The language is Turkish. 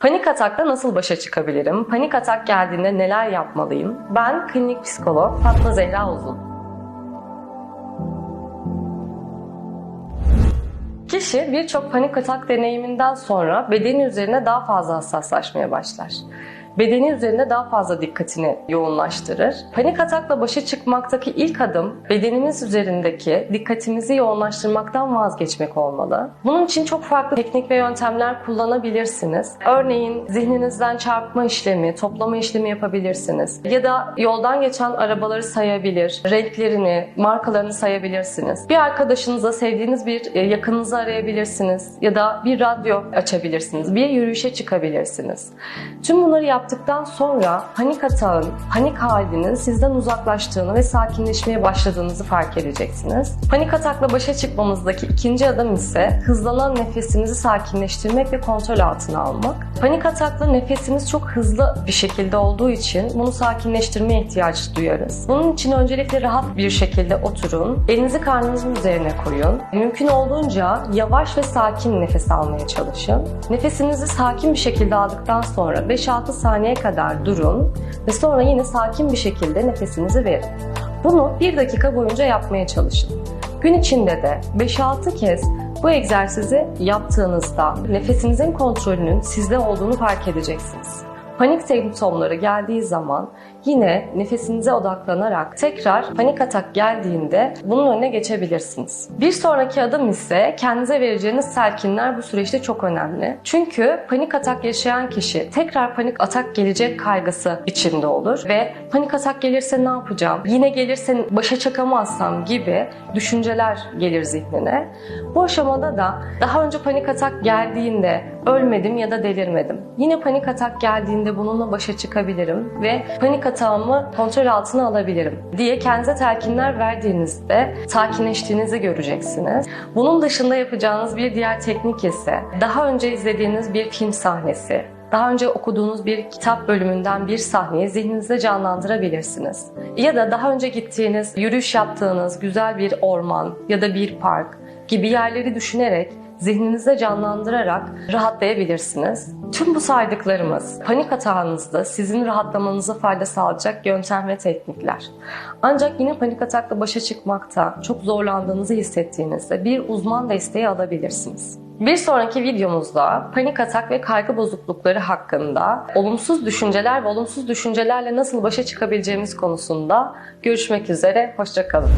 Panik atakla nasıl başa çıkabilirim? Panik atak geldiğinde neler yapmalıyım? Ben klinik psikolog Fatma Zehra Uzun. Kişi birçok panik atak deneyiminden sonra bedeni üzerine daha fazla hassaslaşmaya başlar. Bedeni üzerinde daha fazla dikkatini yoğunlaştırır. Panik atakla başa çıkmaktaki ilk adım bedenimiz üzerindeki dikkatimizi yoğunlaştırmaktan vazgeçmek olmalı. Bunun için çok farklı teknik ve yöntemler kullanabilirsiniz. Örneğin zihninizden çarpma işlemi, toplama işlemi yapabilirsiniz. Ya da yoldan geçen arabaları sayabilir, renklerini, markalarını sayabilirsiniz. Bir arkadaşınıza, sevdiğiniz bir e, yakınınızı arayabilirsiniz. Ya da bir radyo açabilirsiniz. Bir yürüyüşe çıkabilirsiniz. Tüm bunları yaptıktan sonra panik atağın, panik halinin sizden uzaklaştığını ve sakinleşmeye başladığınızı fark edeceksiniz. Panik atakla başa çıkmamızdaki ikinci adım ise hızlanan nefesimizi sakinleştirmek ve kontrol altına almak. Panik atakla nefesimiz çok hızlı bir şekilde olduğu için bunu sakinleştirmeye ihtiyaç duyarız. Bunun için öncelikle rahat bir şekilde oturun. Elinizi karnınızın üzerine koyun. Mümkün olduğunca yavaş ve sakin nefes almaya çalışın. Nefesinizi sakin bir şekilde aldıktan sonra 5-6 saniye kadar durun ve sonra yine sakin bir şekilde nefesinizi verin. Bunu 1 dakika boyunca yapmaya çalışın. Gün içinde de 5-6 kez bu egzersizi yaptığınızda nefesinizin kontrolünün sizde olduğunu fark edeceksiniz. Panik semptomları geldiği zaman yine nefesinize odaklanarak tekrar panik atak geldiğinde bunun önüne geçebilirsiniz. Bir sonraki adım ise kendinize vereceğiniz telkinler bu süreçte çok önemli. Çünkü panik atak yaşayan kişi tekrar panik atak gelecek kaygısı içinde olur ve panik atak gelirse ne yapacağım? Yine gelirse başa çıkamazsam gibi düşünceler gelir zihnine. Bu aşamada da daha önce panik atak geldiğinde ölmedim ya da delirmedim. Yine panik atak geldiğinde bununla başa çıkabilirim ve panik atağımı kontrol altına alabilirim diye kendinize telkinler verdiğinizde sakinleştiğinizi göreceksiniz. Bunun dışında yapacağınız bir diğer teknik ise daha önce izlediğiniz bir film sahnesi daha önce okuduğunuz bir kitap bölümünden bir sahneyi zihninizde canlandırabilirsiniz. Ya da daha önce gittiğiniz, yürüyüş yaptığınız güzel bir orman ya da bir park gibi yerleri düşünerek zihninizde canlandırarak rahatlayabilirsiniz. Tüm bu saydıklarımız panik atağınızda sizin rahatlamanıza fayda sağlayacak yöntem ve teknikler. Ancak yine panik atakla başa çıkmakta çok zorlandığınızı hissettiğinizde bir uzman desteği alabilirsiniz. Bir sonraki videomuzda panik atak ve kaygı bozuklukları hakkında olumsuz düşünceler ve olumsuz düşüncelerle nasıl başa çıkabileceğimiz konusunda görüşmek üzere. Hoşçakalın.